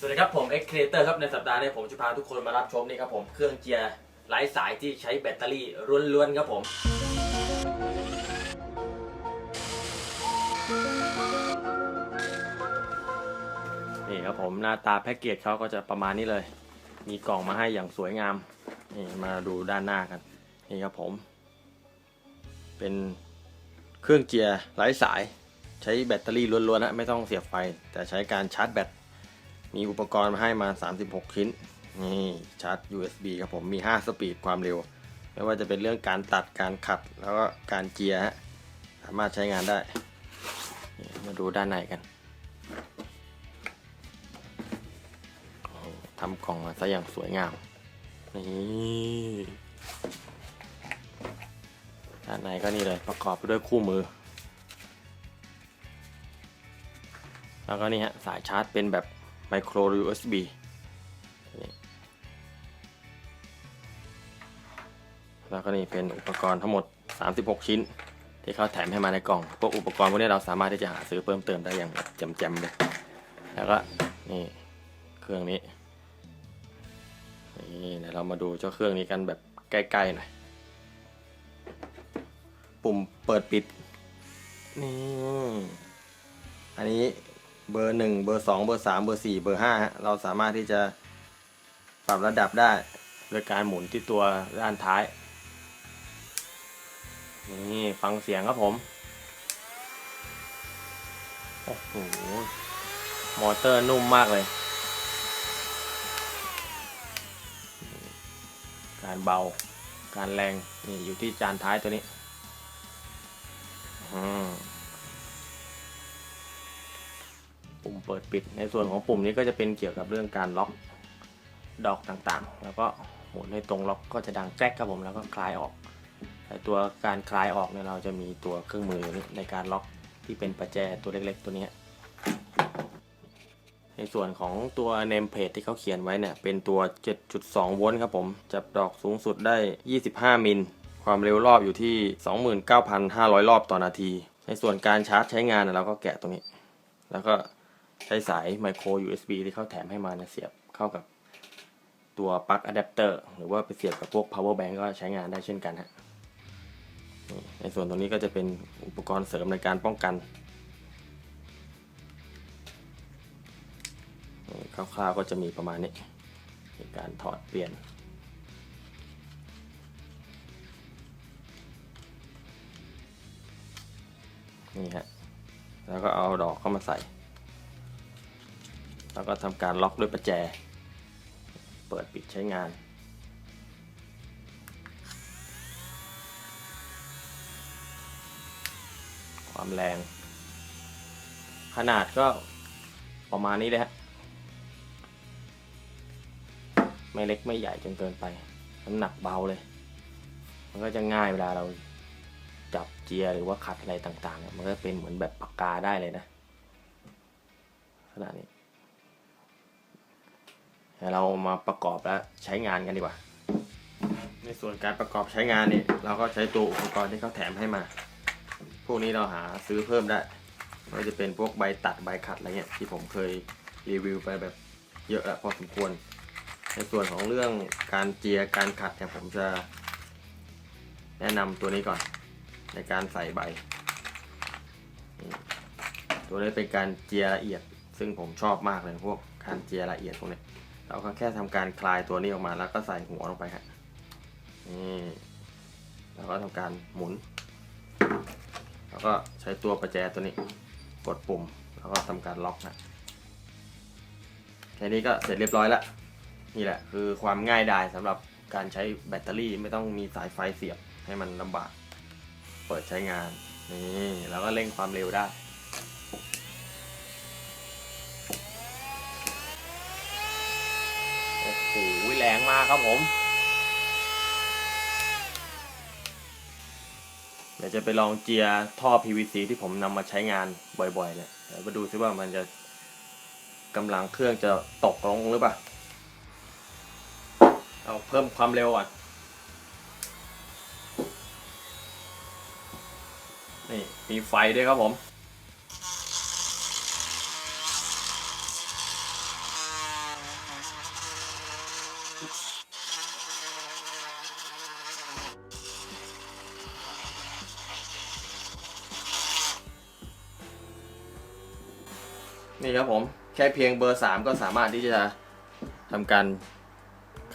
สวัสดีครับผม X Creator ครับในสัปดาห์นี้ผมจะพาทุกคนมารับชมนี่ครับผมเครื่องเจียร์ไร้สายที่ใช้แบตเตอรี่ล้วนๆครับผม นี่ครับผมหน้าตาแพ็กเกจเขาก็จะประมาณนี้เลย มีกล่องมาให้อย่างสวยงามนี่มาดูด้านหน้ากันนี่ครับผม เป็นเครื่องเจียร์ไร้สายใช้แบตเตอรี่ล้วนๆนะไม่ต้องเสียบไฟ แต่ใช้การชาร์จแบต มีอุปกรณ์มาให้มา 36 ชิ้น นี่ชาร์จ USB ครับผมมี 5 สปีดความเร็ว ไม่ว่าจะเป็นเรื่องการตัดการขัดแล้วก็การเจียร์ฮะสามารถใช้งานได้ มาดูด้านในกันทำกล่องมาซะอย่างสวยงาม นี่ด้านในก็นี่เลยประกอบไปด้วยคู่มือ แล้วก็นี่ฮะสายชาร์จเป็นแบบ ไมโคร USB แล้วก็นี่เป็นอุปกรณ์ทั้งหมด 36 ชิ้น ที่เขาแถมให้มาในกล่อง พวกอุปกรณ์พวกนี้เราสามารถที่จะหาซื้อเพิ่มเติมได้อย่างแบบแจมเลย แล้วก็นี่เครื่องนี้ นี่เดี๋ยวเรามาดูเจ้าเครื่องนี้กันแบบใกล้ๆหน่อย ปุ่มเปิดปิด นี่ อันนี้ เบอร์หนึ่งเบอร์สองเบอร์สามเบอร์สี่เบอร์ห้าเราสามารถที่จะปรับระดับได้โดยการหมุนที่ตัวด้านท้าย นี่ฟังเสียงครับผม โอ้โห มอเตอร์นุ่มมากเลย การเบา การแรง นี่อยู่ที่จานท้ายตัวนี้ อืม ปุ่ม เปิดปิด ในส่วนของปุ่มนี้ก็จะเป็นเกี่ยวกับเรื่องการล็อกดอกต่างๆ แล้วก็หมุนให้ตรงล็อกก็จะดังแกรกครับผมแล้วก็คลายออกแต่ตัวการคลายออกเนี่ยเราจะมีตัวเครื่องมืออยู่นี้ในการล็อกที่เป็นประแจตัวเล็กๆ ตัวนี้ ในส่วนของตัวเนมเพลทที่เขาเขียนไว้เนี่ยเป็นตัว 7.2 โวลต์ครับผม จับดอกสูงสุดได้ 25 มิล ความเร็วรอบอยู่ที่ 29,500 รอบต่อนาที ในส่วนการชาร์จใช้งานเนี่ยเราก็แกะตรงนี้ แล้วก็ ใช้สายไมโคร USB ที่เขาแถมให้มาเนี่ยเสียบเข้ากับตัวปลั๊กอะแดปเตอร์หรือว่าไปเสียบกับพวก power bank ก็ใช้งานได้เช่นกันฮะในส่วนตรงนี้ก็จะเป็นอุปกรณ์เสริมในการป้องกันคร่าวๆก็จะมีประมาณนี้ในการถอดเปลี่ยน นี่ฮะ แล้วก็เอาดอกเข้ามาใส่ แล้วก็ทำการล็อกด้วยประแจ เปิดปิดใช้งาน ความแรง ขนาดก็ประมาณนี้เลยฮะ ไม่เล็กไม่ใหญ่จนเกินไป น้ำหนักเบาเลย มันก็จะง่ายเวลาเราจับเจียร์หรือว่าขัดอะไรต่างๆเนี่ยมันก็เป็นเหมือนแบบปากกาได้เลยนะขนาดนี้ เดี๋ยวเรามาประกอบแล้วใช้งานกันดีกว่า ในส่วนการประกอบใช้งานนี่เราก็ใช้ตัวอุปกรณ์ที่เขาแถมให้มา พวกนี้เราหาซื้อเพิ่มได้ไม่ว่าจะเป็นพวกใบตัดใบขัดอะไรเงี้ยที่ผมเคยรีวิวไปแบบเยอะแล้วพอสมควร ในส่วนของเรื่องการเจียการขัดเนี่ยผมจะ แนะนำตัวนี้ก่อน ในการใส่ใบ ตัวนี้เป็นการเจียละเอียด ซึ่งผมชอบมากเลยพวกการเจียละเอียดพวกนี้ เราก็แค่ทำการคลายตัวนี้ออกมาแล้วก็ใส่หัวลงไปครับนี่แล้วก็ทำการหมุน แล้วก็ใช้ตัวประแจตัวนี้ กดปุ่ม แล้วก็ทำการล็อกนะแค่นี้ก็เสร็จเรียบร้อยแล้วนี่แหละคือความง่ายดายสำหรับการใช้แบตเตอรี่ไม่ต้องมีสายไฟเสียบให้มันลำบาก เปิดใช้งานนี่แล้วก็เร่งความเร็วได้ โอ้ โหแรงมากครับผม เดี๋ยวจะไปลองเจียท่อ PVC ที่ผมนำมาใช้งานบ่อยๆเนี่ยเดี๋ยวมาดูซิว่ามันจะกำลังเครื่องจะตกลงหรือเปล่า เอาเพิ่มความเร็วก่อน นี่มีไฟด้วยครับผม นี่ครับผมแค่เพียงเบอร์สามก็สามารถที่จะทำการ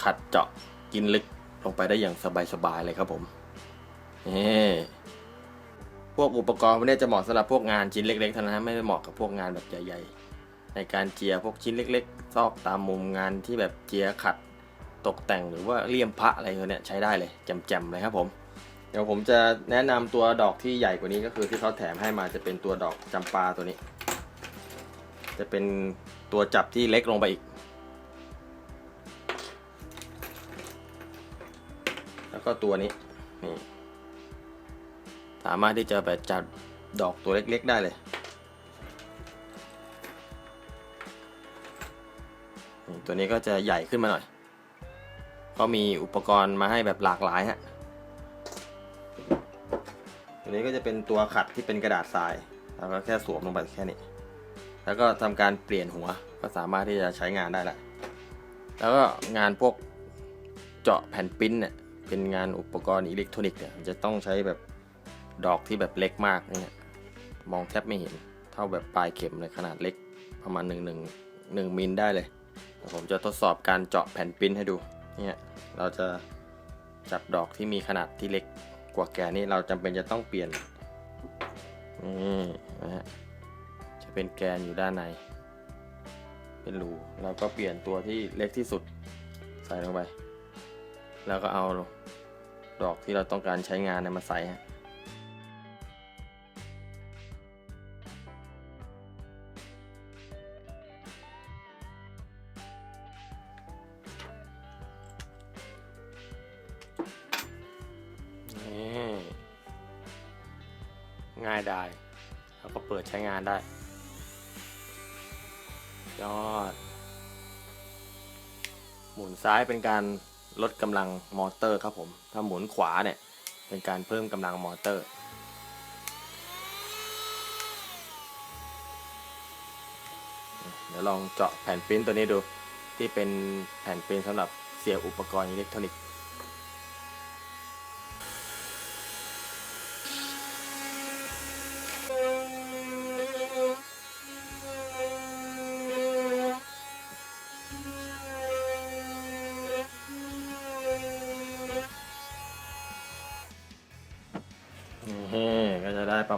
ขัดเจาะกินลึกลงไปได้อย่างสบายๆเลยครับผมนี่พวกอุปกรณ์พวกนี้จะเหมาะสำหรับพวกงานชิ้นเล็กๆเท่านั้นไม่ได้เหมาะกับพวกงานแบบใหญ่ๆ ในการเจียพวกชิ้นเล็ก ๆ ซอกตามมุมงานที่แบบเจียขัดตกแต่งหรือว่าเลี่ยมพระอะไรเนี่ยใช้ได้เลยแจ่มๆเลยครับผมเดี๋ยวผมจะแนะนำตัวดอกที่ใหญ่กว่านี้ก็คือที่เขาแถมให้มาจะเป็นตัวดอกจำปาตัวนี้ จะเป็นตัวจับที่เล็กลงไปอีก แล้วก็ตัวนี้นี่สามารถที่จะแบบจับดอกตัวเล็กๆได้เลยตัวนี้ก็จะใหญ่ขึ้นมาหน่อย ก็มีอุปกรณ์มาให้แบบหลากหลายฮะ ตัวนี้ก็จะเป็นตัวขัดที่เป็นกระดาษทราย แล้วก็แค่สวมลงไปแค่นี้ แล้วก็ทำการเปลี่ยนหัวก็สามารถที่จะใช้งานได้ละแล้วก็งานพวกเจาะแผ่นปริ้นเนี่ยเป็นงานอุปกรณ์อิเล็กทรอนิกส์เนี่ยจะต้องใช้แบบดอกที่แบบเล็กมากเนี่ยมองแทบไม่เห็นเท่าแบบปลายเข็มเลยขนาดเล็กประมาณ 1 1 1มิลได้เลยผมจะทดสอบการเจาะแผ่นปริ้นให้ดูเนี่ยเราจะจับดอกที่มีขนาดที่เล็กกว่าแกนนี่เราจำเป็นจะต้องเปลี่ยนนี่นะฮะ เป็นแกนอยู่ด้านใน เป็นรูแล้วก็เปลี่ยนตัวที่เล็กที่สุดใส่ลงไป แล้วก็เอาดอกที่เราต้องการใช้งานนมาใส่ฮะง่ายได้แล้วก็เปิดใช้งานได้ ยอด หมุนซ้ายเป็นการลดกำลังมอเตอร์ครับผม ถ้าหมุนขวาเนี่ย เป็นการเพิ่มกำลังมอเตอร์เดี๋ยวลองเจาะแผ่นปิ้นตัวนี้ดูที่เป็นแผ่นปิ้นสำหรับเสียบอุปกรณ์อิเล็กทรอนิกส์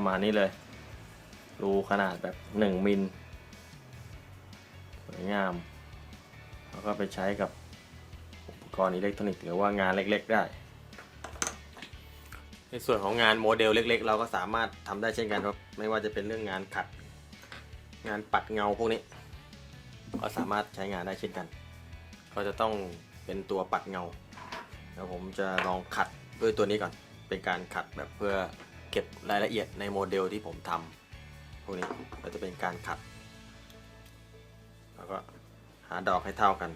มาณนี้เลย รูขนาดแบบหนึ่งมิลสวยงาม แล้วก็ไปใช้กับอุปกรณ์อิเล็กทรอนิกส์หรือว่างานเล็กๆได้ ในส่วนของงานโมเดลเล็กๆ เราก็สามารถทำได้เช่นกันครับ ไม่ว่าจะเป็นเรื่องงานขัด งานปัดเงาพวกนี้ ก็สามารถใช้งานได้เช่นกัน ก็จะต้องเป็นตัวปัดเงา แล้วผมจะลองขัดด้วยตัวนี้ก่อน เป็นการขัดแบบเพื่อ เก็บรายละเอียดในโมเดลที่ผมทำพวกนี้ก็จะเป็นการขัด แล้วก็หาดอกให้เท่ากัน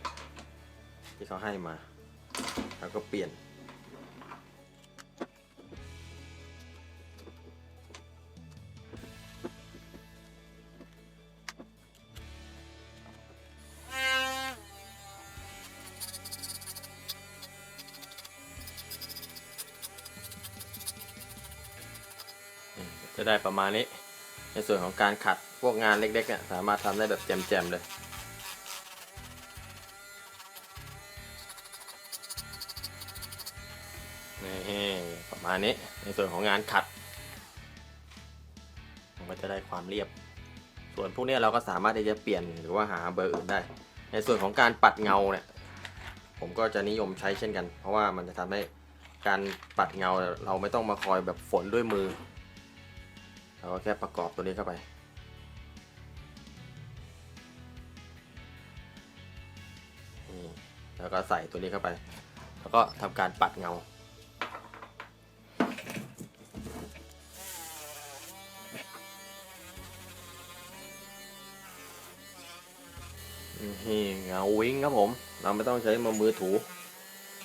ที่เขาให้มา แล้วก็เปลี่ยน จะได้ประมาณนี้ ในส่วนของการขัดพวกงานเล็กๆเนี่ยสามารถทำได้แบบแจ่มๆเลยนี่ประมาณนี้ในส่วนของงานขัดมันก็จะได้ความเรียบ ส่วนพวกเนี้ยเราก็สามารถที่จะเปลี่ยนหรือว่าหาเบอร์อื่นได้ ในส่วนของการปัดเงาเนี่ยผมก็จะนิยมใช้เช่นกัน เพราะว่ามันจะทำให้การปัดเงาเราไม่ต้องมาคอยแบบฝนด้วยมือ เราก็แค่ประกอบตัวนี้เข้าไป นี่ แล้วก็ใส่ตัวนี้เข้าไป แล้วก็ทำการปัดเงา นี่เงาวิ่งครับผม เราไม่ต้องใช้มือมือถู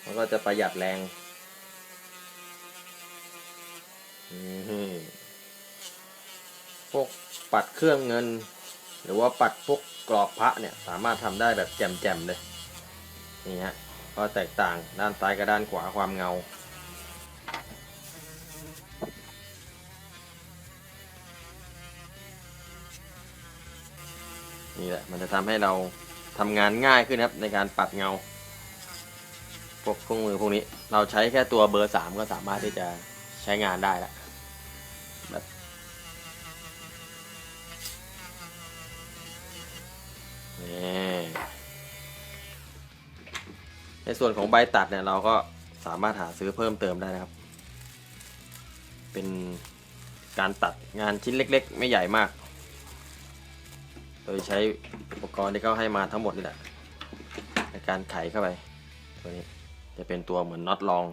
มันก็จะประหยัดแรง นี่ พวกปัดเครื่องเงิน หรือว่าปัดพวกกรอบพระเนี่ยสามารถทำได้แบบแจ่มๆเลยนี่ฮะก็แตกต่างด้านซ้ายกับด้านขวาความเงานี่แหละมันจะทำให้เราทำงานง่ายขึ้นครับในการปัดเงา พวกเครื่องมือพวกนี้ เราใช้แค่ตัวเบอร์สามก็สามารถที่จะใช้งานได้แล้วแบบนี่ ในส่วนของใบตัดเนี่ยเราก็สามารถหาซื้อเพิ่มเติมได้นะครับ เป็นการตัดงานชิ้นเล็ก ๆ ไม่ใหญ่มาก โดยใช้อุปกรณ์ที่เขาให้มาทั้งหมดนี่แหละในการไขเข้าไปตัวนี้จะเป็นตัวเหมือนน็อตรอง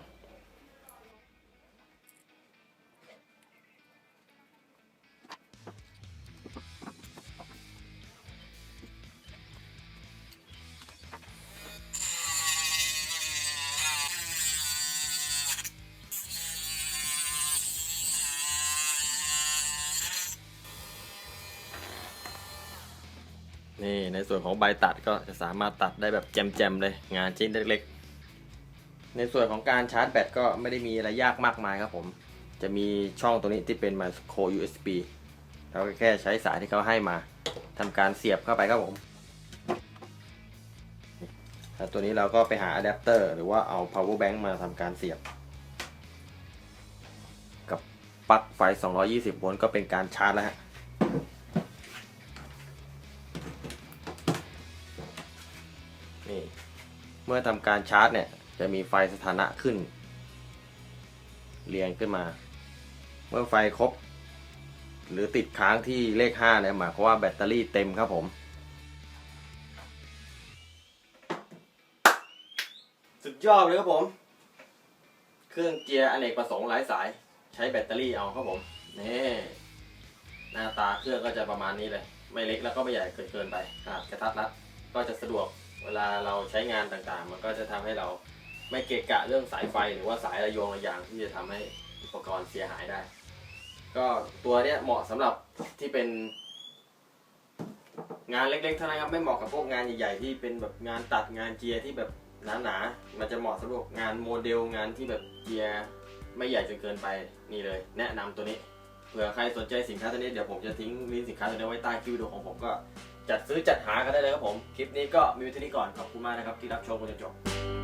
นี่ในส่วนของใบตัดก็จะสามารถตัดได้แบบแจมๆเลยงานชิ้นเล็กๆ ในส่วนของการชาร์จแบตก็ไม่ได้มีอะไรยากมากมายครับผม จะมีช่องตัวนี้ที่เป็น micro USB เราก็แค่ใช้สายที่เขาให้มาทำการเสียบเข้าไปครับผมแล้วตัวนี้เราก็ไปหาอะแดปเตอร์หรือว่าเอา power bank มาทำการเสียบ กับปลั๊กไฟ 220 โวลต์ก็เป็นการชาร์จแล้วฮะ มื่อทำการชาร์จเนี่ยจะมีไฟสถานะขึ้น เรียงขึ้นมา เมื่อไฟครบ หรือติดค้างที่เลข5เนี่ยหมายความว่าแบตเตอรี่เต็มครับผม สุดยอดเลยครับผม เครื่องเกียร์อเนกประสงค์หลายสาย ใช้แบตเตอรี่เอาครับผมนี่หน้าตาเครื่องก็จะประมาณนี้เลย ไม่เล็กแล้วก็ไม่ใหญ่เกินเกินไปขนาดกระทัดรัดก็จะสะดวก เวลาเราใช้งานต่างๆ มันก็จะทำให้เราไม่เกะกะเรื่องสายไฟหรือว่าสายระยงระยางที่จะทำให้อุปกรณ์เสียหายได้ ก็ตัวเนี้ยเหมาะสำหรับที่เป็น งานเล็กๆเท่านั้นครับไม่เหมาะกับพวกงานใหญ่ๆที่เป็นแบบงานตัดงานเจียที่แบบหนาๆมันจะเหมาะสำหรับงานโมเดลงานที่แบบเจียไม่ใหญ่จนเกินไปนี่เลย แนะนำตัวนี้เผื่อใครสนใจสินค้าตัวนี้เดี๋ยวผมจะทิ้งลิงก์สินค้าตัวนี้ไว้ใต้คลิปวิดีโอของผมก็ จัดซื้อจัดหากันได้เลยครับผม คลิปนี้ก็มีวิธีนี้ก่อนขอบคุณมากนะครับที่รับชมจนจบ